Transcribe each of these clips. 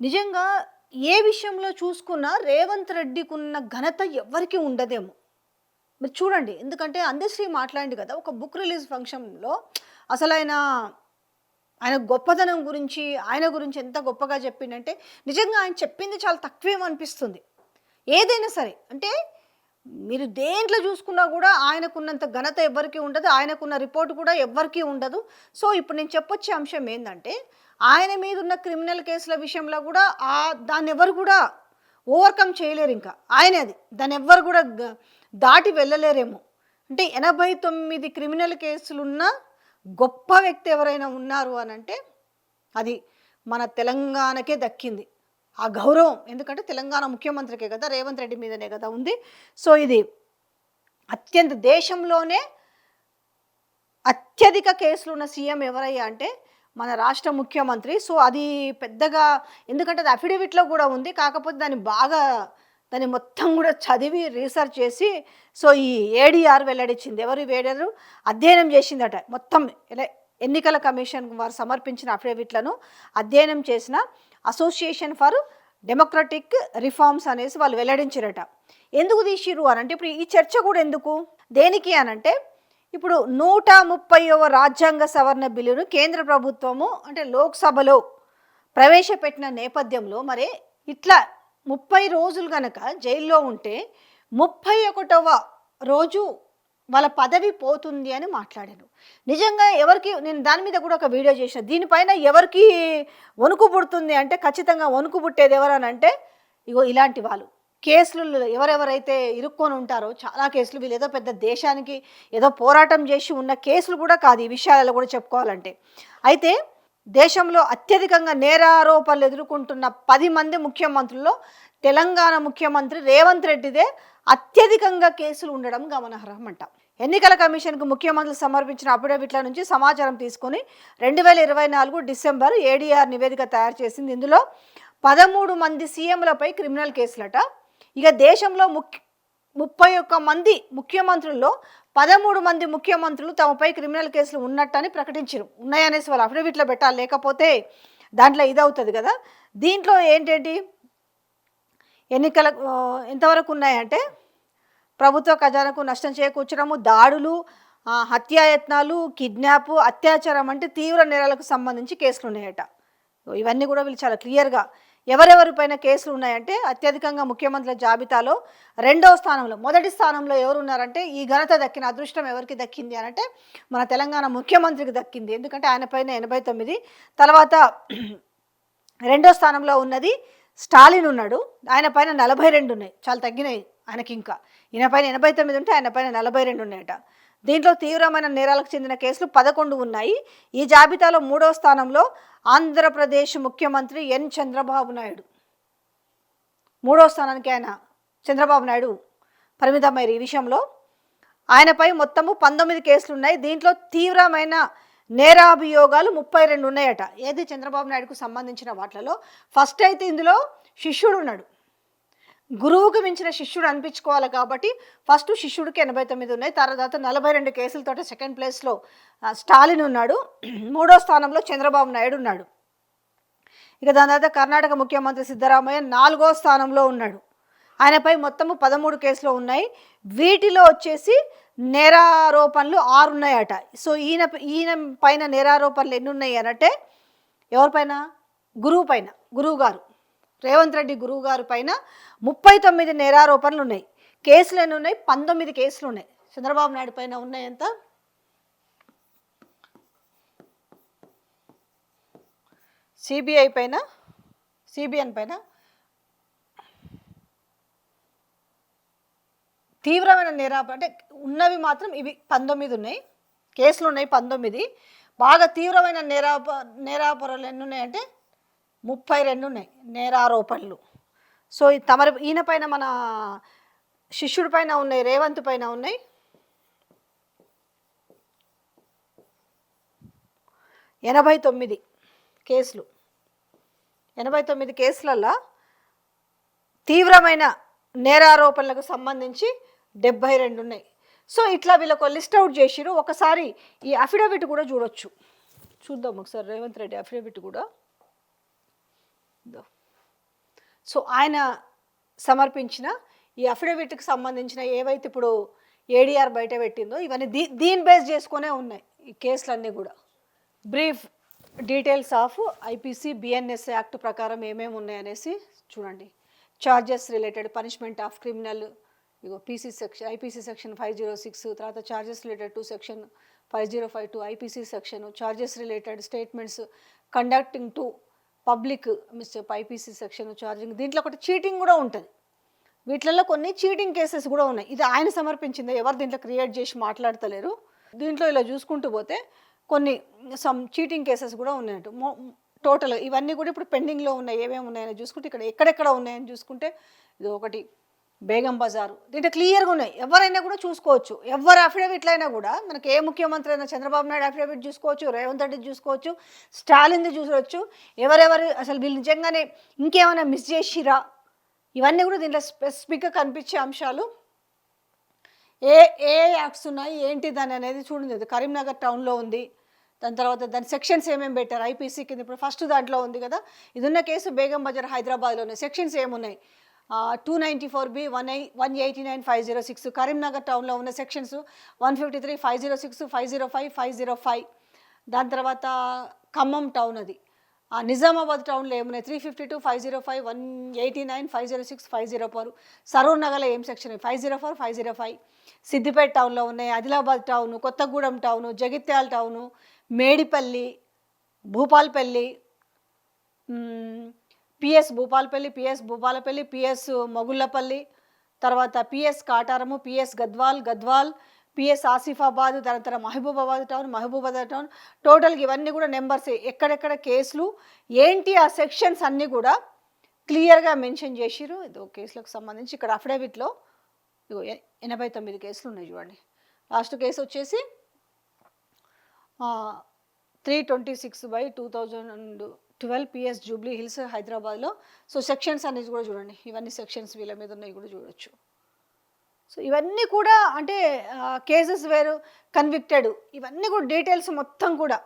నిజంగా ఏ విషయంలో చూసుకున్నా రేవంత్ రెడ్డికి ఉన్న ఘనత ఎవ్వరికీ ఉండదేమో. మీరు చూడండి ఎందుకంటే అందశ్రీ మాట్లాడింది కదా ఒక బుక్ రిలీజ్ ఫంక్షన్లో అసలు ఆయన ఆయన గొప్పతనం గురించి ఆయన గురించి ఎంత గొప్పగా చెప్పిండంటే నిజంగా ఆయన చెప్పింది చాలా తక్కువేమో అనిపిస్తుంది. ఏదైనా సరే అంటే మీరు దేంట్లో చూసుకున్నా కూడా ఆయనకున్నంత ఘనత ఎవ్వరికీ ఉండదు ఆయనకున్న రిపోర్ట్ కూడా ఎవ్వరికీ ఉండదు. సో ఇప్పుడు నేను చెప్పొచ్చే అంశం ఏంటంటే ఆయన మీద ఉన్న క్రిమినల్ కేసుల విషయంలో కూడా ఆ దాన్ని ఎవరు కూడా ఓవర్కమ్ చేయలేరు ఇంకా. ఆయనే అది. దాన్ని ఎవ్వరు కూడా దాటి వెళ్ళలేరేమో. అంటే ఎనభై తొమ్మిది క్రిమినల్ కేసులున్న గొప్ప వ్యక్తి ఎవరైనా ఉన్నారు అని అంటే అది మన తెలంగాణకే దక్కింది. ఆ గౌరవం. ఎందుకంటే తెలంగాణ ముఖ్యమంత్రికే కదా రేవంత్ రెడ్డి మీదనే కదా ఉంది. సో ఇది అత్యంత దేశంలోనే అత్యధిక కేసులు ఉన్న సీఎం ఎవరయ్యా అంటే మన రాష్ట్ర ముఖ్యమంత్రి. సో అది పెద్దగా ఎందుకంటే అది అఫిడవిట్లో కూడా ఉంది. కాకపోతే దాన్ని బాగా దాన్ని మొత్తం కూడా చదివి రీసెర్చ్ చేసి సో ఈ ఏడీఆర్ వెల్లడించింది. ఎవరు వేడారు? అధ్యయనం చేసిందట. మొత్తం ఎలా- ఎన్నికల కమిషన్ వారు సమర్పించిన అఫిడవిట్లను అధ్యయనం చేసిన అసోసియేషన్ ఫర్ డెమోక్రటిక్ రిఫార్మ్స్ అనేసి వాళ్ళు వెల్లడించారట. ఎందుకు తీసిరు అని అంటే ఇప్పుడు ఈ చర్చ కూడా ఎందుకు? దేనికి అనంటే ఇప్పుడు నూట ముప్పైవ రాజ్యాంగ సవరణ బిల్లును కేంద్ర ప్రభుత్వము అంటే లోక్సభలో ప్రవేశపెట్టిన నేపథ్యంలో మరి ఇట్లా ముప్పై రోజులు గనక జైల్లో ఉంటే ముప్పై ఒకటవ రోజు వాళ్ళ పదవి పోతుంది అని మాట్లాడాను నిజంగా ఎవరికి నేను దాని మీద కూడా ఒక వీడియో చేసిన దీనిపైన ఎవరికి వణుకు పుడుతుంది అంటే ఖచ్చితంగా వణుకు పుట్టేది ఎవరనంటే ఇగో ఇలాంటి వాళ్ళు. కేసులు ఎవరెవరైతే ఇరుక్కొని ఉంటారో చాలా కేసులు వీళ్ళు ఏదో పెద్ద దేశానికి ఏదో పోరాటం చేసి ఉన్న కేసులు కూడా కాదు ఈ విషయాలలో కూడా చెప్పుకోవాలంటే. అయితే దేశంలో అత్యధికంగా నేరారోపణలు ఎదుర్కొంటున్న పది మంది ముఖ్యమంత్రుల్లో తెలంగాణ ముఖ్యమంత్రి రేవంత్ రెడ్డిదే అత్యధికంగా కేసులు ఉండడం గమనార్హం అంట ఎన్నికల కమిషన్కు ముఖ్యమంత్రులు సమర్పించిన అఫిడవిట్ల నుంచి సమాచారం తీసుకొని రెండు వేల ఇరవై నాలుగు డిసెంబర్ ఏడీఆర్ నివేదిక తయారు చేసింది. ఇందులో పదమూడు మంది సీఎంలపై క్రిమినల్ కేసులట. ఇక దేశంలో ముఖ్య ముప్పై ఒక్క మంది ముఖ్యమంత్రుల్లో పదమూడు మంది ముఖ్యమంత్రులు తమపై క్రిమినల్ కేసులు ఉన్నట్టని ప్రకటించారు ఉన్నాయనేసి వాళ్ళు అఫిడవిట్లో పెట్టాలి. లేకపోతే దాంట్లో ఇదవుతుంది కదా. దీంట్లో ఏంటేంటి? ఎన్నికల ఎంతవరకు ఉన్నాయంటే ప్రభుత్వ ఖజానాకు నష్టం చేకూర్చడము దాడులు హత్యాయత్నాలు కిడ్నాప్ అత్యాచారం అంటే తీవ్ర నేరాలకు సంబంధించి కేసులు ఉన్నాయట ఇవన్నీ కూడా వీళ్ళు చాలా క్లియర్గా ఎవరెవరిపైన కేసులు ఉన్నాయంటే అత్యధికంగా ముఖ్యమంత్రుల జాబితాలో రెండవ స్థానంలో మొదటి స్థానంలో ఎవరు ఉన్నారంటే ఈ ఘనత దక్కిన అదృష్టం ఎవరికి దక్కింది అనంటే మన తెలంగాణ ముఖ్యమంత్రికి దక్కింది. ఎందుకంటే ఆయన పైన ఎనభై తొమ్మిది తర్వాత రెండో స్థానంలో ఉన్నది స్టాలిన్ ఉన్నాడు. ఆయన పైన నలభై రెండు ఉన్నాయి. చాలా తగ్గినాయి ఆయనకి ఇంకా. ఈయన పైన ఎనభై తొమ్మిది ఉంటే ఆయన పైన నలభై రెండు ఉన్నాయట. దీంట్లో తీవ్రమైన నేరాలకు చెందిన కేసులు పదకొండు ఉన్నాయి. ఈ జాబితాలో మూడో స్థానంలో ఆంధ్రప్రదేశ్ ముఖ్యమంత్రి ఎన్. చంద్రబాబు నాయుడు. మూడో స్థానానికి ఆయన చంద్రబాబు నాయుడు పరిమితమయ్యారు ఈ విషయంలో. ఆయనపై మొత్తము పంతొమ్మిది కేసులు ఉన్నాయి. దీంట్లో తీవ్రమైన నేరాభియోగాలు ముప్పై రెండు ఉన్నాయట. ఏది చంద్రబాబు నాయుడుకు సంబంధించిన వాటిలలో? ఫస్ట్ అయితే ఇందులో శిష్యుడు ఉన్నాడు. గురువుకు మించిన శిష్యుడు అనిపించుకోవాలి కాబట్టి ఫస్ట్ శిష్యుడికి ఎనభై తొమ్మిది ఉన్నాయి. తర్వాత నలభై రెండు కేసులతో సెకండ్ ప్లేస్లో స్టాలిన్ ఉన్నాడు. మూడో స్థానంలో చంద్రబాబు నాయుడు ఉన్నాడు. ఇక దాని తర్వాత కర్ణాటక ముఖ్యమంత్రి సిద్ధరామయ్య నాలుగో స్థానంలో ఉన్నాడు. ఆయనపై మొత్తము పదమూడు కేసులు ఉన్నాయి. వీటిలో వచ్చేసి నేరారోపణలు ఆరు ఉన్నాయట. సో ఈయన ఈయన పైన నేరారోపణలు ఎన్ని ఉన్నాయి అనంటే ఎవరిపైన గురువు పైన. గురువు గారు. రేవంత్ రెడ్డి గురువు గారి పైన ముప్పై తొమ్మిది నేరారోపణలు ఉన్నాయి కేసులు ఎన్ని ఉన్నాయి పంతొమ్మిది కేసులు ఉన్నాయి చంద్రబాబు నాయుడు పైన ఉన్నాయి ఎంత సిబిఐ పైన సిబిఎన్ పైన తీవ్రమైన నేరాపణ అంటే ఉన్నవి మాత్రం ఇవి పంతొమ్మిది ఉన్నాయి కేసులు ఉన్నాయి పంతొమ్మిది బాగా తీవ్రమైన నేరాప నేరాపరలు ఎన్ని ఉన్నాయంటే ముప్పై రెండు ఉన్నాయి నేరారోపణలు. సో ఈ తమరి ఈయన పైన మన శిష్యుడి పైన ఉన్నాయి రేవంత్ పైన ఉన్నాయి. ఎనభై తొమ్మిది కేసులు. ఎనభై తొమ్మిది కేసులల్లో తీవ్రమైన నేరారోపణలకు సంబంధించి డెబ్బై రెండు ఉన్నాయి సో ఇట్లా వీళ్ళకు లిస్ట్ అవుట్ చేసిరు ఒకసారి ఈ అఫిడవిట్ కూడా చూడొచ్చు. చూద్దాం ఒకసారి రేవంత్ రెడ్డి అఫిడవిట్ కూడా. సో ఆయన సమర్పించిన ఈ అఫిడవిట్కి సంబంధించిన ఏవైతే ఇప్పుడు ఏడీఆర్ బయట పెట్టిందో ఇవన్నీ దీ దీని బేస్ చేసుకునే ఉన్నాయి ఈ కేసులన్నీ కూడా. Brief details of IPC BNS act ప్రకారం ఏమేమి ఉన్నాయనేసి చూడండి. Charges related punishment of criminal ego PC section IPC section five zero six తర్వాత charges related to section five zero five two IPC section charges related statements conducting to public mischief IPC section charging దీంట్లో ఒకటి cheating కూడా ఉంటుంది. వీటిలలో కొన్ని cheating cases కూడా ఉన్నాయి. ఇది ఆయన సమర్పించింది ఎవరు దీంట్లో క్రియేట్ చేసి మాట్లాడతలేరు. దీంట్లో ఇలా చూసుకుంటూ పోతే కొన్ని సమ్ చీటింగ్ కేసెస్ కూడా ఉన్నాయంట. టోటల్ ఇవన్నీ కూడా ఇప్పుడు పెండింగ్లో ఉన్నాయి ఏమేమి ఉన్నాయని చూసుకుంటే ఇక్కడ ఎక్కడెక్కడ ఉన్నాయని చూసుకుంటే ఇది ఒకటి బేగం బజారు. దీంట్లో క్లియర్గా ఉన్నాయి. ఎవరైనా కూడా చూసుకోవచ్చు. ఎవరు అఫిడవిట్లు అయినా కూడా మనకి ఏ ముఖ్యమంత్రి అయినా చంద్రబాబు నాయుడు అఫిడవిట్ చూసుకోవచ్చు రేవంత్ రెడ్డి చూసుకోవచ్చు స్టాలిన్ది చూసుకోవచ్చు ఎవరెవరు అసలు వీళ్ళు నిజంగానే ఇంకేమైనా మిస్ చేసిరా? ఇవన్నీ కూడా దీంట్లో స్పెసిఫిక్గా కనిపించే అంశాలు. ఏ ఏ యాక్ట్స్ ఉన్నాయి? ఏంటి దాని అనేది చూడండి. కరీంనగర్ టౌన్లో ఉంది. దాని తర్వాత దాని సెక్షన్స్ ఏమేమి పెట్టారు? ఐపీసీ కింద ఇప్పుడు ఫస్ట్ దాంట్లో ఉంది కదా. ఇది ఉన్న కేసు బేగం బజార్ హైదరాబాద్లో ఉన్నాయి సెక్షన్స్ ఏమున్నాయి? Two ninety four B one A one eighty nine five zero six Karimnagar టౌన్లో ఉన్న sections one fifty three five zero six five zero five five zero five దాని తర్వాత ఖమ్మం టౌన్ అది. ఆ నిజామాబాద్ టౌన్లో ఏమున్నాయి? Three fifty two five zero five one eighty nine five zero six five zero four Saroor నగర్లో ఏం section five zero four five zero five Siddipet టౌన్లో ఉన్నాయి. Adilabad town Kothagudem town Jagtial town Medipalli Bhupalpalli PS Bhupalapalli PS Bhupalapalli PS Mogullapalli తర్వాత PS Kataram PS Gadwal Gadwal PS Asifabad తర్వాత Mahabubabad town Mahabubabad town. టోటల్గా ఇవన్నీ కూడా numbers ఎక్కడెక్కడ కేసులు ఏంటి ఆ సెక్షన్స్ అన్నీ కూడా క్లియర్గా మెన్షన్ చేసిరు ఇదో కేసులకు సంబంధించి ఇక్కడ అఫిడవిట్లో ఇగో ఎనభై తొమ్మిది కేసులు ఉన్నాయి చూడండి. లాస్ట్ కేసు వచ్చేసి three twenty six by two thousand and twelve PS Jubilee Hills హైదరాబాద్లో. సో సెక్షన్స్ అనేది కూడా చూడండి. ఇవన్నీ సెక్షన్స్ వీళ్ళ మీద ఉన్నాయి కూడా చూడొచ్చు. సో ఇవన్నీ కూడా అంటే కేసెస్ వేరు కన్విక్టెడ్ ఇవన్నీ కూడా డీటెయిల్స్ మొత్తం కూడా.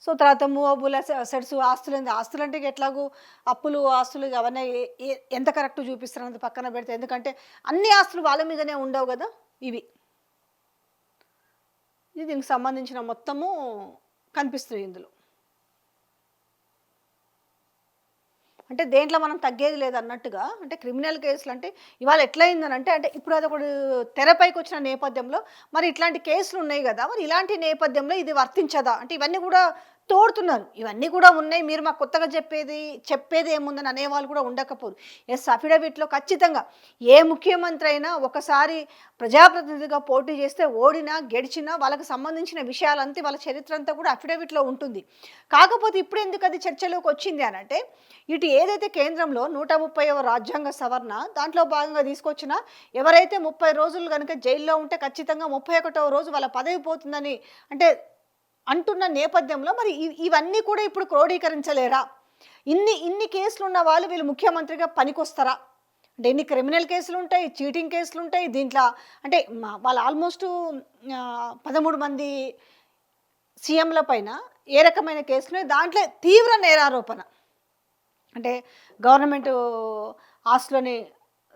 సో తర్వాత మూవబుల్ అసెట్స్ ఆస్తులు ఏంది? ఆస్తులు అంటే ఎట్లాగూ అప్పులు ఆస్తులు అవన్నీ ఏ- ఎంత కరెక్ట్ చూపిస్తారు అనేది పక్కన పెడితే. ఎందుకంటే అన్ని ఆస్తులు వాళ్ళ మీదనే ఉండవు కదా ఇవి. ఇది దీనికి సంబంధించిన మొత్తము కనిపిస్తుంది ఇందులో. అంటే దేంట్లో మనం తగ్గేది లేదు అన్నట్టుగా అంటే క్రిమినల్ కేసులు అంటే ఇవాళ ఎట్లయిందని అంటే అంటే ఇప్పుడు అది ఒకటి తెరపైకి వచ్చిన నేపథ్యంలో మరి ఇట్లాంటి కేసులు ఉన్నాయి కదా మరి ఇలాంటి నేపథ్యంలో ఇది వర్తించదా? అంటే ఇవన్నీ కూడా తోడుతున్నారు. ఇవన్నీ కూడా ఉన్నాయి. మీరు మాకు కొత్తగా చెప్పేది చెప్పేది ఏముందని అనేవాళ్ళు కూడా ఉండకపోదు ఎస్ అఫిడవిట్లో ఖచ్చితంగా ఏ ముఖ్యమంత్రి అయినా ఒకసారి ప్రజాప్రతినిధిగా పోటీ చేస్తే ఓడినా గెడిచినా వాళ్ళకి సంబంధించిన విషయాలంతా వాళ్ళ చరిత్ర అంతా కూడా అఫిడవిట్లో ఉంటుంది. కాకపోతే ఇప్పుడు ఎందుకు అది చర్చలోకి వచ్చింది అని అంటే ఇటు ఏదైతే కేంద్రంలో నూట ముప్పైవ రాజ్యాంగ సవరణ దాంట్లో భాగంగా తీసుకొచ్చిన ఎవరైతే ముప్పై రోజులు కనుక జైల్లో ఉంటే ఖచ్చితంగా ముప్పై ఒకటవ రోజు వాళ్ళ పదవి పోతుందని అంటే అంటున్న నేపథ్యంలో మరి ఇవన్నీ కూడా ఇప్పుడు క్రోడీకరించలేరా? ఇన్ని ఇన్ని కేసులు ఉన్న వాళ్ళు వీళ్ళు ముఖ్యమంత్రిగా పనికొస్తారా? అంటే ఎన్ని క్రిమినల్ కేసులు ఉంటాయి చీటింగ్ కేసులు ఉంటాయి దీంట్లో అంటే వాళ్ళు ఆల్మోస్ట్ పదమూడు మంది సీఎంల పైన ఏ రకమైన కేసులు దాంట్లో తీవ్ర నేరారోపణ. అంటే గవర్నమెంట్ ఆస్తులని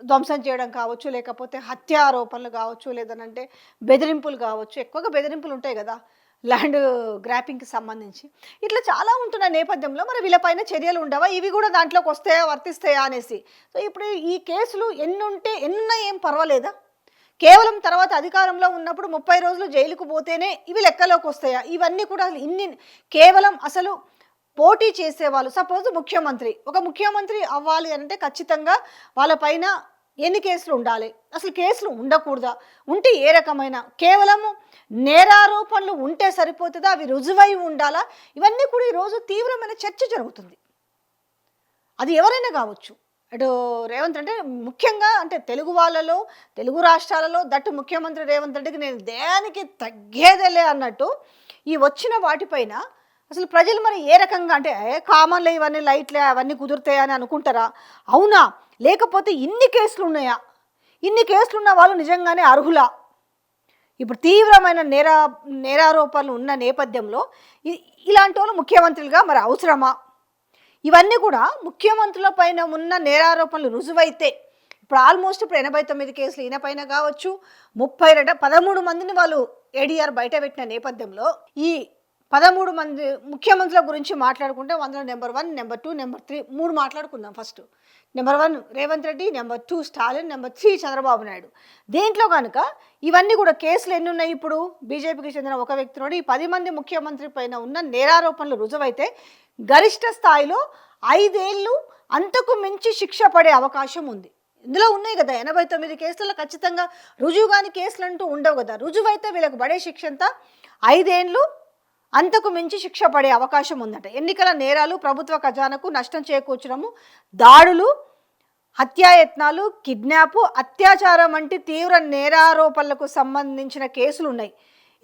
ధ్వంసం చేయడం కావచ్చు లేకపోతే హత్యారోపణలు కావచ్చు లేదనంటే బెదిరింపులు కావచ్చు ఎక్కువగా బెదిరింపులు ఉంటాయి కదా. ల్యాండ్ గ్రాపింగ్కి సంబంధించి. ఇట్లా చాలా ఉంటున్న నేపథ్యంలో మరి వీళ్ళపైన చర్యలు ఉండవా? ఇవి కూడా దాంట్లోకి వస్తాయా వర్తిస్తాయా అనేసి. సో ఇప్పుడు ఈ కేసులు ఎన్ని ఉంటే ఎన్నున్నా ఏం పర్వాలేదా? కేవలం తర్వాత అధికారంలో ఉన్నప్పుడు ముప్పై రోజులు జైలుకు పోతేనే ఇవి లెక్కలోకి వస్తాయా? ఇవన్నీ కూడా అసలు ఇన్ని కేవలం అసలు పోటీ చేసేవాళ్ళు. సపోజ్ ముఖ్యమంత్రి. ఒక ముఖ్యమంత్రి అవ్వాలి అంటే ఖచ్చితంగా వాళ్ళపైన ఎన్ని కేసులు ఉండాలి? అసలు కేసులు ఉండకూడదా? ఉంటే ఏ రకమైన? కేవలము నేరారోపణలు ఉంటే సరిపోతుందా? అవి రుజువై ఉండాలా? ఇవన్నీ కూడా ఈరోజు తీవ్రమైన చర్చ జరుగుతుంది. అది ఎవరైనా కావచ్చు. అటు రేవంత్ అంటే ముఖ్యంగా అంటే తెలుగు వాళ్ళలో తెలుగు రాష్ట్రాలలో దట్టు ముఖ్యమంత్రి రేవంత్ రెడ్డికి నేను దేనికి తగ్గేదేలే అన్నట్టు ఈ వచ్చిన వాటిపైన అసలు ప్రజలు మరి ఏ రకంగా అంటే ఏ కామన్లే ఇవన్నీ లైట్లే అవన్నీ కుదురుతాయని అనుకుంటారా? అవునా? లేకపోతే ఇన్ని కేసులు ఉన్నాయా ఇన్ని కేసులు ఉన్న వాళ్ళు నిజంగానే అర్హులా? ఇప్పుడు తీవ్రమైన నేరా నేరారోపణలు ఉన్న నేపథ్యంలో ఇలాంటి వాళ్ళు ముఖ్యమంత్రులుగా మరి అవసరమా? ఇవన్నీ కూడా ముఖ్యమంత్రుల పైన ఉన్న నేరారోపణలు రుజువైతే ఇప్పుడు ఆల్మోస్ట్ ఇప్పుడు ఎనభై తొమ్మిది కేసులు ఈయన పైన కావచ్చు ముప్పై రెండు పదమూడు మందిని వాళ్ళు ఏడీఆర్ బయట పెట్టిన నేపథ్యంలో ఈ పదమూడు మంది ముఖ్యమంత్రుల గురించి మాట్లాడుకుంటే అందులో number one number two number three మూడు మాట్లాడుకుందాం first. Number one Revanth Reddy number two Stalin number three Chandrababu Naidu దీంట్లో కనుక ఇవన్నీ కూడా కేసులు ఎన్ని ఉన్నాయి ఇప్పుడు? బీజేపీకి చెందిన ఒక వ్యక్తి ఈ పది మంది ముఖ్యమంత్రి పైన ఉన్న నేరారోపణలు రుజువైతే గరిష్ట స్థాయిలో ఐదేళ్ళు అంతకు మించి శిక్ష పడే అవకాశం ఉంది. ఇందులో ఉన్నాయి కదా ఎనభై తొమ్మిది కేసులలో ఖచ్చితంగా రుజువు కాని కేసులు అంటూ ఉండవు కదా. రుజువైతే వీళ్ళకు పడే శిక్ష అంతా ఐదేళ్ళు అంతకు మించి శిక్ష పడే అవకాశం ఉందట. ఎన్నికల నేరాలు ప్రభుత్వ ఖజానాకు నష్టం చేకూర్చడము దాడులు హత్యాయత్నాలు కిడ్నాప్ అత్యాచారం వంటి తీవ్ర నేరారోపణలకు సంబంధించిన కేసులు ఉన్నాయి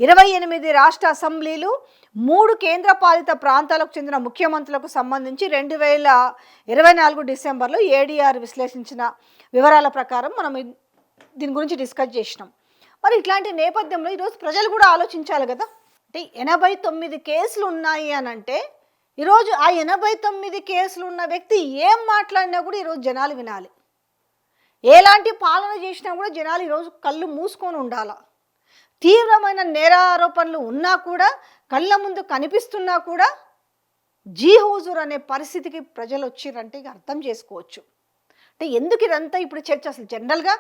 ఇరవై ఎనిమిది రాష్ట్ర అసెంబ్లీలు మూడు కేంద్రపాలిత ప్రాంతాలకు చెందిన ముఖ్యమంత్రులకు సంబంధించి రెండు వేల ఇరవై నాలుగు డిసెంబర్లో ఏడీఆర్ విశ్లేషించిన వివరాల ప్రకారం మనం దీని గురించి డిస్కస్ చేసినాం. మరి ఇట్లాంటి నేపథ్యంలో ఈరోజు ప్రజలు కూడా ఆలోచించాలి కదా. అంటే ఎనభై తొమ్మిది కేసులు ఉన్నాయి అని అంటే ఈరోజు ఆ ఎనభై తొమ్మిది కేసులు ఉన్న వ్యక్తి ఏం మాట్లాడినా కూడా ఈరోజు జనాలు వినాలి. ఎలాంటి పాలన చేసినా కూడా జనాలు ఈరోజు కళ్ళు మూసుకొని ఉండాల? తీవ్రమైన నేరారోపణలు ఉన్నా కూడా కళ్ళ ముందు కనిపిస్తున్నా కూడా జీ హోజూర్ అనే పరిస్థితికి ప్రజలు వచ్చిరంటే ఇక అర్థం చేసుకోవచ్చు. అంటే ఎందుకు ఇదంతా ఇప్పుడు చర్చ? అసలు జనరల్గా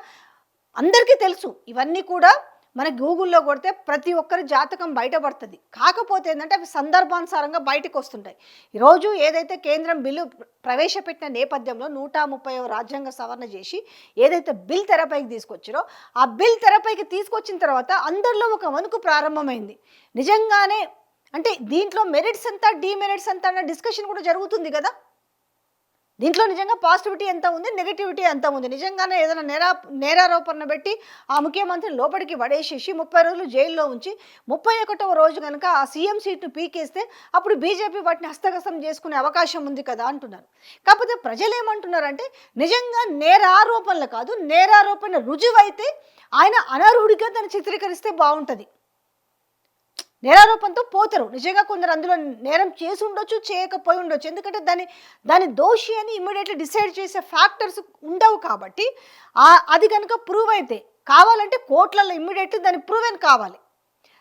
అందరికీ తెలుసు. ఇవన్నీ కూడా మన గూగుల్లో కొడితే ప్రతి ఒక్కరి జాతకం బయటపడుతుంది. కాకపోతే ఏంటంటే అవి సందర్భానుసారంగా బయటకు వస్తుంటాయి. ఈరోజు ఏదైతే కేంద్రం బిల్లు ప్రవేశపెట్టిన నేపథ్యంలో నూట ముప్పై రాజ్యాంగ సవరణ చేసి ఏదైతే బిల్ తెరపైకి తీసుకొచ్చారో ఆ బిల్ తెరపైకి తీసుకొచ్చిన తర్వాత అందరిలో ఒక వణుకు ప్రారంభమైంది. నిజంగానే అంటే దీంట్లో మెరిట్స్ ఎంత డీమెరిట్స్ ఎంత అన్న డిస్కషన్ కూడా జరుగుతుంది కదా? దీంట్లో నిజంగా పాజిటివిటీ ఎంత ఉంది? నెగిటివిటీ ఎంత ఉంది? నిజంగానే ఏదైనా నేరా నేరారోపణ పెట్టి ఆ ముఖ్యమంత్రిని లోపలికి పడేసేసి ముప్పై రోజులు జైల్లో ఉంచి ముప్పై ఒకటవ రోజు కనుక ఆ సీఎం సీట్ను పీకేస్తే అప్పుడు బీజేపీ వాటిని హస్తగతం చేసుకునే అవకాశం ఉంది కదా అంటున్నారు. కాకపోతే ప్రజలు ఏమంటున్నారంటే నిజంగా నేరారోపణలు కాదు నేరారోపణ రుజువైతే ఆయన అనర్హుడిగా దాన్ని చిత్రీకరిస్తే బాగుంటుంది. నేరారోపణతో పోతారు. నిజంగా కొందరు అందులో నేరం చేసి ఉండొచ్చు చేయకపోయి ఉండొచ్చు. ఎందుకంటే దాని దాని దోషి అని ఇమ్మీడియట్లీ డిసైడ్ చేసే ఫ్యాక్టర్స్ ఉండవు కాబట్టి అది కనుక ప్రూవ్ అయితే కావాలంటే కోర్టులలో ఇమ్మీడియట్లీ దాన్ని ప్రూవెన్ కావాలి.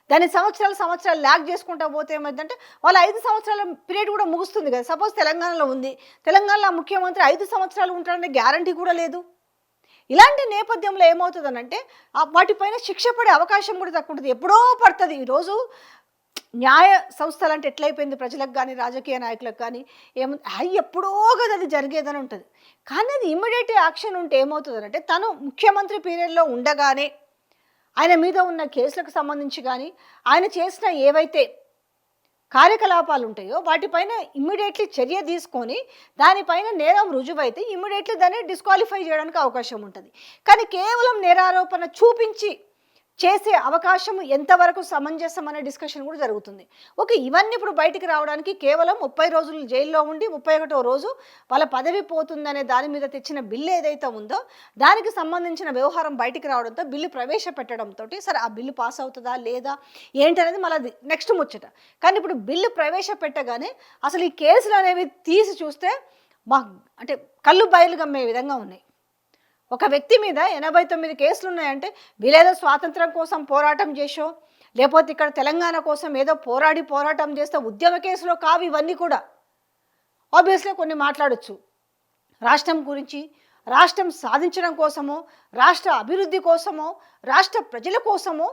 దాని సంవత్సరాలు సంవత్సరాలు ల్యాక్ చేసుకుంటా పోతే ఏమైందంటే వాళ్ళ ఐదు సంవత్సరాల పీరియడ్ కూడా ముగుస్తుంది కదా. సపోజ్ తెలంగాణలో ఉంది. తెలంగాణలో ముఖ్యమంత్రి ఐదు సంవత్సరాలు ఉంటారనే గ్యారంటీ కూడా లేదు. ఇలాంటి నేపథ్యంలో ఏమవుతుందనంటే వాటిపైన శిక్ష పడే అవకాశం కూడా తక్కువ ఉంటుంది. ఎప్పుడో పడుతుంది. ఈరోజు న్యాయ సంస్థలు అంటే ఎట్లయిపోయింది? ప్రజలకు కానీ రాజకీయ నాయకులకు కానీ ఏము అది ఎప్పుడో కదా అది జరిగేదని ఉంటుంది. కానీ అది ఇమ్మీడియట్ యాక్షన్ ఉంటే ఏమవుతుందంటే తను ముఖ్యమంత్రి పీరియడ్లో ఉండగానే ఆయన మీద ఉన్న కేసులకు సంబంధించి కానీ ఆయన చేసిన ఏవైతే కార్యకలాపాలు ఉంటాయో వాటిపైన ఇమ్మీడియట్లీ చర్య తీసుకొని దానిపైన నేరం రుజువైతే ఇమ్మీడియట్లీ దాన్ని డిస్క్వాలిఫై చేయడానికి అవకాశం ఉంటుంది. కానీ కేవలం నేరారోపణ చూపించి చేసే అవకాశం ఎంతవరకు సమంజసం అనే డిస్కషన్ కూడా జరుగుతుంది. ఓకే ఇవన్నీ ఇప్పుడు బయటికి రావడానికి కేవలం ముప్పై రోజులు జైల్లో ఉండి ముప్పై ఒకటో రోజు వాళ్ళ పదవి పోతుందనే దాని మీద తెచ్చిన బిల్లు ఏదైతే ఉందో దానికి సంబంధించిన వ్యవహారం బయటికి రావడంతో బిల్లు ప్రవేశపెట్టడంతో సరే ఆ బిల్లు పాస్ అవుతుందా లేదా ఏంటనేది మళ్ళీ నెక్స్ట్ ముచ్చట. కానీ ఇప్పుడు బిల్లు ప్రవేశపెట్టగానే అసలు ఈ కేసులు అనేవి తీసి చూస్తే మా అంటే కళ్ళు బయలుగమ్మే విధంగా ఉన్నాయి. ఒక వ్యక్తి మీద ఎనభై తొమ్మిది కేసులు ఉన్నాయంటే వీలేదో స్వాతంత్రం కోసం పోరాటం చేసో లేకపోతే ఇక్కడ తెలంగాణ కోసం ఏదో పోరాడి పోరాటం చేస్తే ఉద్యమ కేసులో కావు ఇవన్నీ కూడా. ఆబ్వియస్లీ కొన్ని మాట్లాడచ్చు. రాష్ట్రం గురించి రాష్ట్రం సాధించడం కోసమో రాష్ట్ర అభివృద్ధి కోసమో రాష్ట్ర ప్రజల కోసమో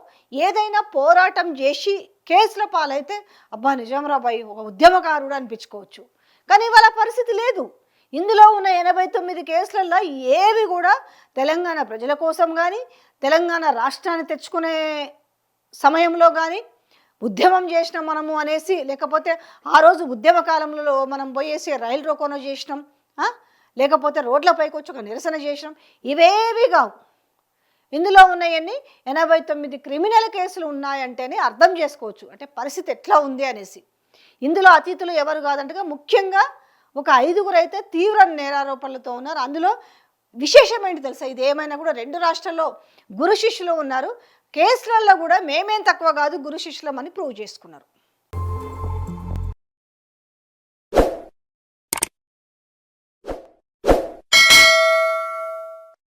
ఏదైనా పోరాటం చేసి కేసుల పాలైతే అబ్బా నిజామరాబాయి ఒక ఉద్యమకారుడు అనిపించుకోవచ్చు. కానీ ఇవాళ పరిస్థితి లేదు. ఇందులో ఉన్న ఎనభై తొమ్మిది కేసులలో ఏవి కూడా తెలంగాణ ప్రజల కోసం కానీ తెలంగాణ రాష్ట్రాన్ని తెచ్చుకునే సమయంలో కానీ ఉద్యమం చేసినాం మనము అనేసి లేకపోతే ఆ రోజు ఉద్యమ కాలంలో మనం పోయేసి రైలు రోకోనో చేసినాం లేకపోతే రోడ్లపైకి వచ్చి ఒక నిరసన చేసినాం ఇవేవి కావు. ఇందులో ఉన్నాయని ఎనభై తొమ్మిది క్రిమినల్ కేసులు ఉన్నాయంటేనే అర్థం చేసుకోవచ్చు. అంటే పరిస్థితి ఎట్లా ఉంది అనేసి. ఇందులో అతిథులు ఎవరు కాదంటగా ముఖ్యంగా ఒక ఐదుగురు అయితే తీవ్ర నేరారోపణలతో ఉన్నారు. అందులో విశేషమేంటి తెలుసా? ఇది ఏమైనా కూడా రెండు రాష్ట్రాల్లో గురు శిష్యులు ఉన్నారు. కేసులలో కూడా మేమేం తక్కువ కాదు గురు శిష్యులం అని ప్రూవ్ చేసుకున్నారు.